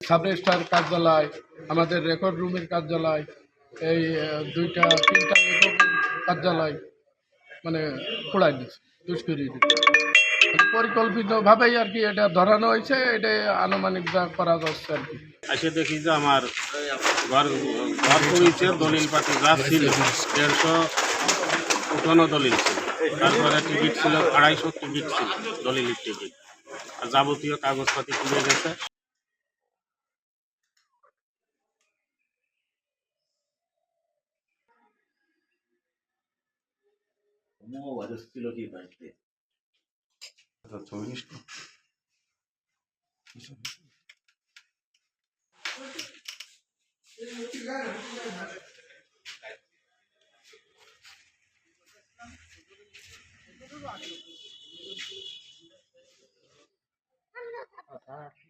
Sub কার্যালয়, আমাদের record রুমের কার্যালয়, এই দুইটা, তিনটা কার্যালয় মানে দিচ্ছে পরিকল্পিতভাবেই আর কি এটা ধরানো হয়েছে এটা আনুমানিক যা করা যাচ্ছে আর কি। এসে দেখি যে আমার ঘর ঘর পরিচয়, দলিল পাতি ছিল, দেড়শো উঠানো দলিল ছিল। তারপরে টিকিট ছিল আড়াইশো টিকিট ছিল দলিলের টিকিট। আর যাবতীয় কাগজপাতি পুড়ে গেছে। ছিল কি বাড়িতে? আমরা ভাবি